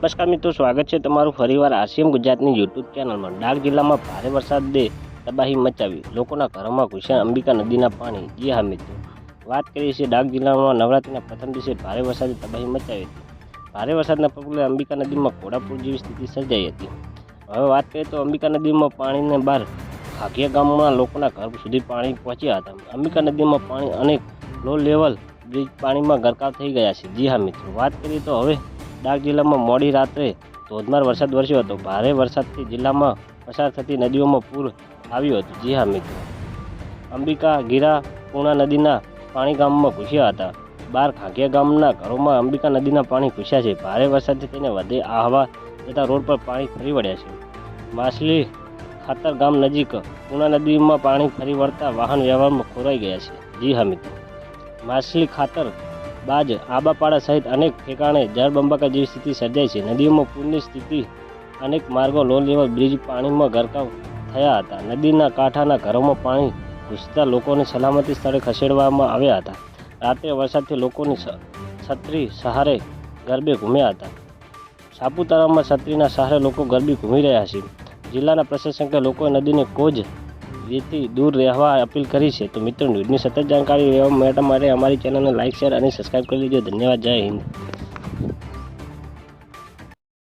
નમસ્કાર મિત્રો, સ્વાગત છે તમારું ફરીવાર આસિયમ ગુજરાતની યુટ્યુબ ચેનલમાં. ડાંગ જિલ્લામાં ભારે વરસાદે તબાહી મચાવી. લોકોના ઘરોમાં ઘૂસ્યા અંબિકા નદીના પાણી. જી હા મિત્રો. વાત કરીએ છીએ ડાંગ જિલ્લામાં નવરાત્રિના પ્રથમ દિવસે ભારે વરસાદે તબાહી મચાવી હતી. ભારે વરસાદના પગલે અંબિકા નદીમાં ઘોડાપુર જેવી સ્થિતિ સર્જાઈ હતી. હવે વાત કરીએ તો અંબિકા નદીમાં પાણીને બહાર ખાગિયા ગામમાં લોકોના ઘર સુધી પાણી પહોંચ્યા હતા. અંબિકા નદીમાં પાણી અનેક લો લેવલ બ્રિજ પાણીમાં ગરકાવ થઈ ગયા છે. જી હા મિત્રો. વાત કરીએ તો હવે ડાંગ જિલ્લામાં મોડી રાત્રે ધોધમાર વરસાદ વરસ્યો હતો. ભારે વરસાદથી જિલ્લામાં પસાર થતી નદીઓમાં પૂર આવ્યું હતું. જી હા, મિત્રો. અંબિકા, ગીરા, પૂર્ણા નદીના પાણી ગામમાં ઘૂસ્યા હતા. બાર ખાંકિયા ગામના ઘરોમાં અંબિકા નદીના પાણી ઘૂસ્યા છે. ભારે વરસાદથી તેને વધે આહવા જતા રોડ પર પાણી ફરી વળ્યા છે. માછલી ખાતર ગામ નજીક પૂર્ણા નદીમાં પાણી ફરી વળતા વાહન વ્યવહારમાં ખોરાઈ ગયા છે. જી હા, મિત્રો. માછલી ખાતર બાજ આબાપાડા સહિત અનેક ઠેકાણે જળબંબાકાર જેવી સ્થિતિ સર્જાઈ છે. નદીઓમાં પૂરની સ્થિતિ, અનેક માર્ગો લો લેવલ બ્રિજ પાણીમાં ગરકાવ થયા હતા. નદીના કાંઠાના ઘરોમાં પાણી ઘૂસતા લોકોને સલામતી સ્થળે ખસેડવામાં આવ્યા હતા. રાત્રે વરસાદથી લોકોની છત્રી સહારે ગરબે ઘૂમ્યા હતા. સાપુતારામાં છત્રીના સહારે લોકો ગરબી ઘૂમી રહ્યા છે. જિલ્લાના પ્રશાસકે લોકોએ નદીને કોજ રીતથી દૂર રહેવા અપીલ કરી છે. તો મિત્રો, ન્યૂઝની સતત જાણકારી લેવા માટે અમારી ચેનલને લાઇક શેર અને સબસ્ક્રાઈબ કરી લેજો ધન્યવાદ. જય હિન્દ.